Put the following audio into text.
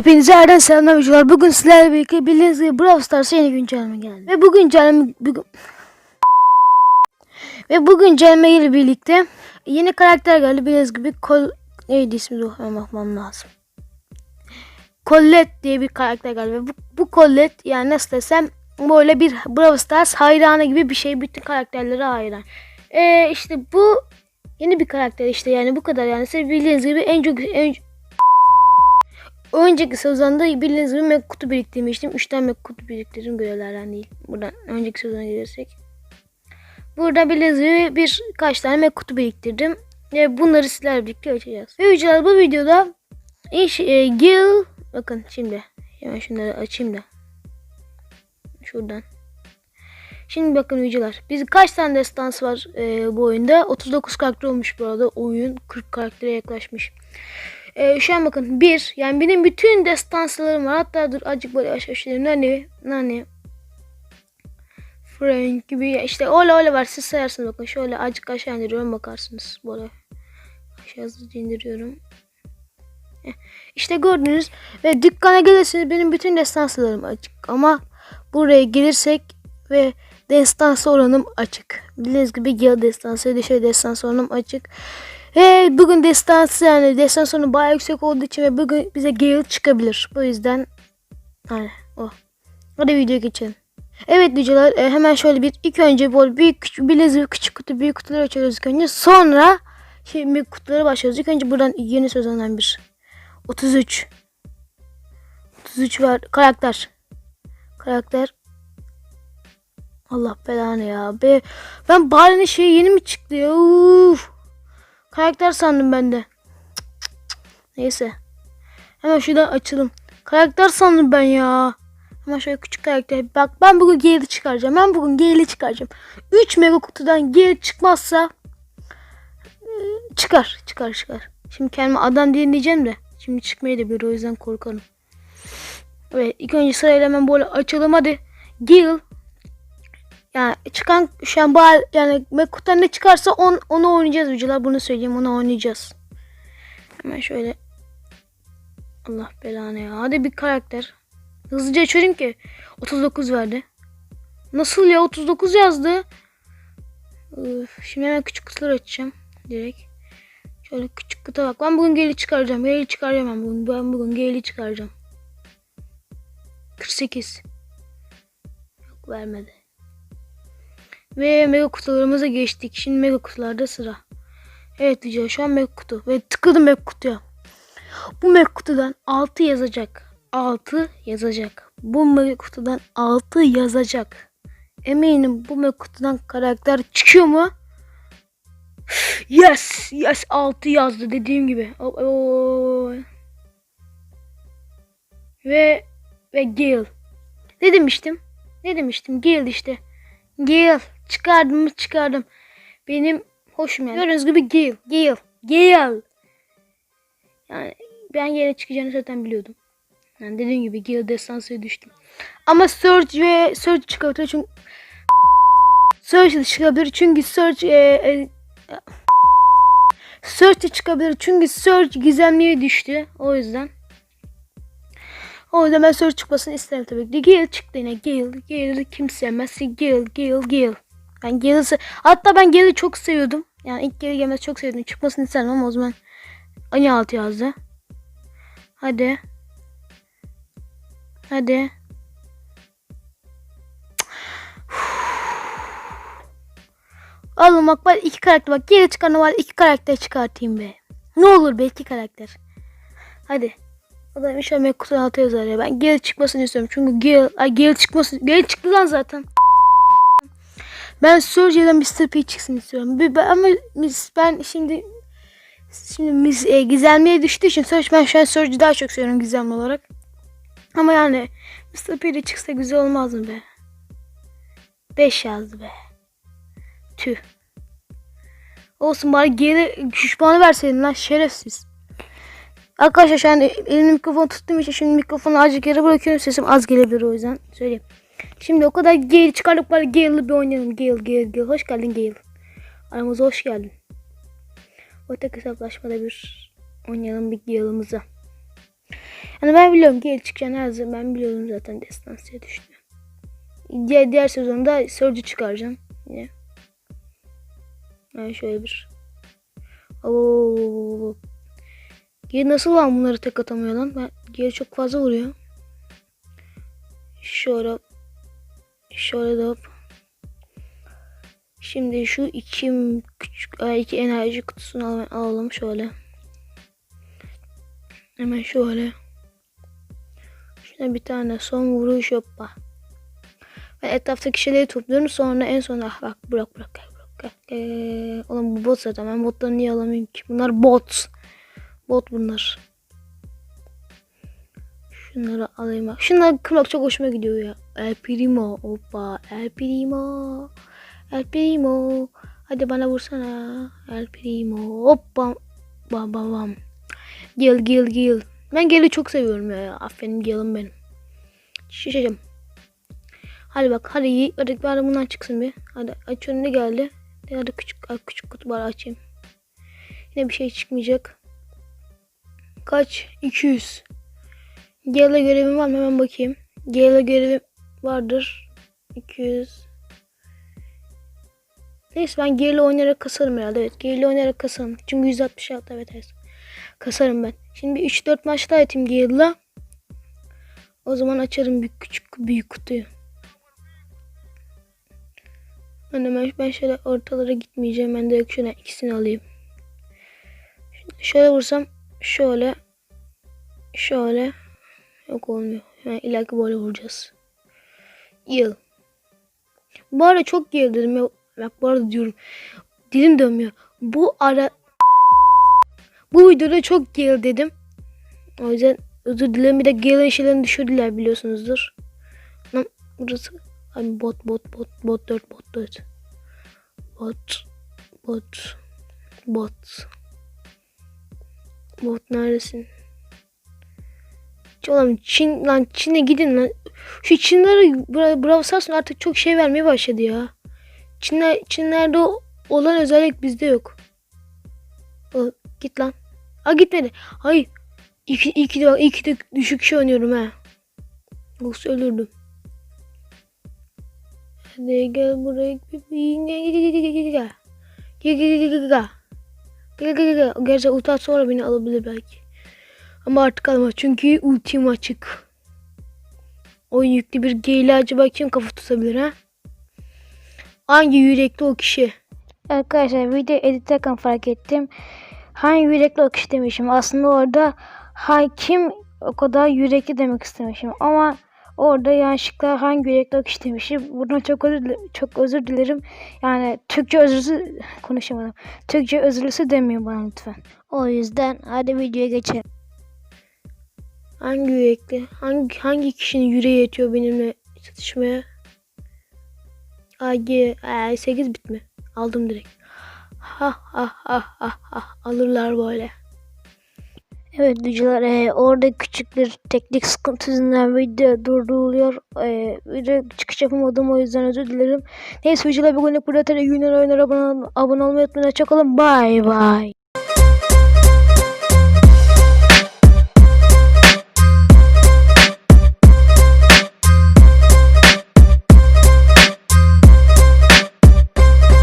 Hepinize yerden selamlar videolar. Bugün sizlerle birlikte bildiğiniz gibi Brawl Stars'a yeni güncelleme geldi. Ve bu güncelleme bugün... Ve bu güncelleme ile birlikte yeni karakter geldi. Bildiğiniz gibi Kol... Neydi ismi dur bakmam lazım. Colette diye bir karakter geldi. Ve bu, bu Colette yani nasıl desem böyle bir Brawl Stars hayranı gibi bir şey. Bütün karakterlere hayran. Ee, işte bu yeni bir karakter işte yani bu kadar yani. Siz bildiğiniz gibi en çok en, Önceki sezonda bildiğiniz gibi Mac kutu biriktirmiştim. 3 tane Mac kutu biriktirdim görevlerden değil. Buradan önceki sezona gelirsek. Burada bildiğiniz gibi birkaç tane Mac kutu biriktirdim. Ve bunları sizlerle birlikte açacağız. Ve ücret bu videoda iş, e, Gil bakın şimdi hemen şunları açayım da. Şuradan. Şimdi bakın videolar. Biz kaç tane destans var e, bu oyunda? 39 karakter olmuş bu arada. Oyun 40 karaktere yaklaşmış. Ee, şu an bakın bir yani benim bütün destanslarım var. Hatta dur acık böyle aşağı aşağı Nani Nani Frank gibi işte öyle öyle var. Siz sayarsınız bakın. Şöyle acık aşağı indiriyorum bakarsınız. Böyle aşağı hızlıca indiriyorum. Heh, İşte gördünüz ve dükkana gelirseniz benim bütün destanslarım açık ama buraya gelirsek ve destansı oranım açık. Bildiğiniz gibi Gale destansı, Dişe destansı oranım açık. Ve bugün destansı yani destansiyonu bayağı yüksek olduğu için ve bugün bize Gale çıkabilir. Bu yüzden hani o. Hadi videoya geçelim. Evet videolar e, hemen şöyle bir ilk önce böyle büyük küçük bilezik küçük kutu büyük kutuları açıyoruz ilk önce. Sonra şimdi kutulara başlıyoruz. İlk önce buradan yeni sezondan bir. 33. 33 var. Karakter. Karakter. Allah belanı ya. Be ben Bari'nin şeyi yeni mi çıktı ya? Uf. Karakter sandım ben de. Neyse. Hemen şuradan açalım. Karakter sandım ben ya. Hemen şöyle küçük karakter. Bak ben bugün Gale'i çıkaracağım. Ben bugün Gale'i çıkaracağım. 3 mega kutudan Gale çıkmazsa çıkar. Çıkar çıkar. Şimdi kendime adam diye diyeceğim de. Şimdi çıkmayı da bir o yüzden korkarım. Evet ilk önce sırayla hemen böyle açalım hadi. Gale yani çıkan bu yani Mekut'tan ne çıkarsa on, onu oynayacağız videolar. Bunu söyleyeyim onu oynayacağız. Hemen şöyle. Allah belanı ya. Hadi bir karakter. Hızlıca açıyorum ki. 39 verdi. Nasıl ya 39 yazdı. Üf, şimdi hemen küçük kutular açacağım. Direkt. Şöyle küçük kutu bak. Ben bugün geri çıkaracağım. Geri çıkaracağım ben bugün. Ben bugün geri çıkaracağım. 48. Yok vermedi. Ve mega kutularımıza geçtik. Şimdi mega kutularda sıra. Evet video şu an mega kutu. Ve tıkladım mega kutuya. Bu mega kutudan 6 yazacak. 6 yazacak. Bu mega kutudan 6 yazacak. Eminim bu mega kutudan karakter çıkıyor mu? Yes! Yes 6 yazdı dediğim gibi. Ve ve Gale. Ne demiştim? Ne demiştim? Gale işte. Gale. Çıkardım mı çıkardım. Benim hoşum yani. Gördüğünüz gibi Gale. Gale. Gale. Yani ben yere çıkacağını zaten biliyordum. Yani dediğim gibi Gale destansıya düştüm. Ama Surge ve Surge çıkartıyor çünkü Surge de çıkabilir çünkü Surge e, e, Surge de çıkabilir çünkü Surge gizemliye düştü. O yüzden. O yüzden ben Surge çıkmasını isterim tabii ki. Gale çıktı yine. Gale. Gale'i kim sevmezse Gale. Gale. Gale. Gale'i se- Hatta ben Gale'i çok seviyordum. Yani ilk Gale gelmesi çok seviyordum. Çıkmasını isterim ama o zaman Ani altı yazdı. Hadi. Hadi. Oğlum bak ben iki karakter bak geri çıkan var iki karakter çıkartayım be. Ne olur be iki karakter. Hadi. Adam inşallah kutu altı yazar ya. Ben geri çıkmasını istiyorum. Çünkü gel, ay geri çıkmasın. Geri çıktı lan zaten. Ben Surge'den Mr. P çıksın istiyorum. Bir, ama mis- ben şimdi şimdi mis, e, gizemliye düştüğü için Surge ben şu an Surge'yi daha çok seviyorum gizemli olarak. Ama yani Mr. P de çıksa güzel olmaz mı be? 5 yazdı be. Tüh. Olsun bari geri güç puanı verseydin lan şerefsiz. Arkadaşlar şu an elimde mikrofon tuttuğum için şimdi mikrofonu azıcık yere bırakıyorum. Sesim az gelebilir o yüzden söyleyeyim. Şimdi o kadar Gale çıkardık bari Gale'lı bir oynayalım. Gale, Gale, Gale. Hoş geldin Gale. Aramıza hoş geldin. Ortak hesaplaşmada bir oynayalım bir Gale'ımıza. Yani ben biliyorum el çıkacağını her zaman ben biliyorum zaten destansıya düştü. Diğer, diğer sezonda Surge'ü çıkaracağım. Yine. Yani şöyle bir. Oo. Geri nasıl lan bunları tek atamıyor lan? Ben, geri çok fazla vuruyor. Şöyle. Şöyle de hop. Şimdi şu iki küçük iki enerji kutusunu al- alalım şöyle. Hemen şöyle. Şuna bir tane son vuruş hoppa. Ben etraftaki şeyleri topluyorum sonra en son ah bak bırak bırak gel bırak gel. Ee, oğlum bu bot zaten ben botları niye alamıyorum ki? Bunlar bot. Bot bunlar. Şunları alayım. Şunları kırmak çok hoşuma gidiyor ya. El Primo hoppa El Primo. El Primo. Hadi bana vursana. El Primo. Hoppa. Bam bam bam. Gil gil gil. Ben Gil'i çok seviyorum ya. Aferin Gil'im benim. Şişeceğim. Hadi bak hadi iyi. Hadi bari bundan çıksın bir. Hadi aç önüne geldi. Hadi küçük küçük kutu bari açayım. Yine bir şey çıkmayacak. Kaç? 200. Gale görevim var mı? Hemen bakayım. Gale görevim vardır. 200. Neyse ben Gale oynayarak kasarım herhalde. Evet Gale oynayarak kasarım. Çünkü 166 evet evet. Kasarım ben. Şimdi bir 3-4 maç daha atayım Gale'la. O zaman açarım bir küçük büyük kutuyu. Ben hemen ben şöyle ortalara gitmeyeceğim. Ben direkt şuna ikisini alayım. Şimdi şöyle vursam şöyle şöyle yok olmuyor. Yani ileriki böyle vuracağız. Yıl. Bu arada çok dedim ya. Bak bu arada diyorum. Dilim dönmüyor. Bu ara bu videoda çok yıl dedim. O yüzden özür dilerim. Bir de gelen şeylerini düşürdüler biliyorsunuzdur. Lan burası Abi bot bot bot bot 4 bot 4. Bot bot bot. Bot neredesin? Oğlum Çin lan Çin'e gidin lan. Şu Çinlere Bra Bravo Stars artık çok şey vermeye başladı ya. Çinler Çinlerde olan özellik bizde yok. O, git lan. Aa gitmedi. Hayır. İki, iki de, iki de düşük şey oynuyorum ha. Yoksa ölürdüm. Hadi gel buraya. Gel gel gel gel gel gel. Gel gel gel. Gerçi ulti at sonra beni alabilir belki. Ama artık alamaz çünkü ultim açık. Oyun yüklü bir geyle acaba kim kafa tutabilir ha? Hangi yürekli o kişi? Arkadaşlar video editlerken fark ettim. Hangi yürekli o kişi demişim. Aslında orada hakim o kadar yürekli demek istemişim. Ama orada yanlışlıkla hangi yürekli o kişi demişim. Buradan çok özür, çok özür dilerim. Yani Türkçe özürlüsü konuşamadım. Türkçe özürlüsü demeyin bana lütfen. O yüzden hadi videoya geçelim. Hangi yürekli? Hangi hangi kişinin yüreği yetiyor benimle çatışmaya? AG e, 8 bit mi? Aldım direkt. Ha ha ha ha ha alırlar böyle. Evet videolar eee, orada küçük bir teknik sıkıntı yüzünden video durduruluyor. Eee video çıkış yapamadım o yüzden özür dilerim. Neyse videolar bugünlük burada. Oyunlara abone, abone olmayı unutmayın. Hoşçakalın. Bye bye.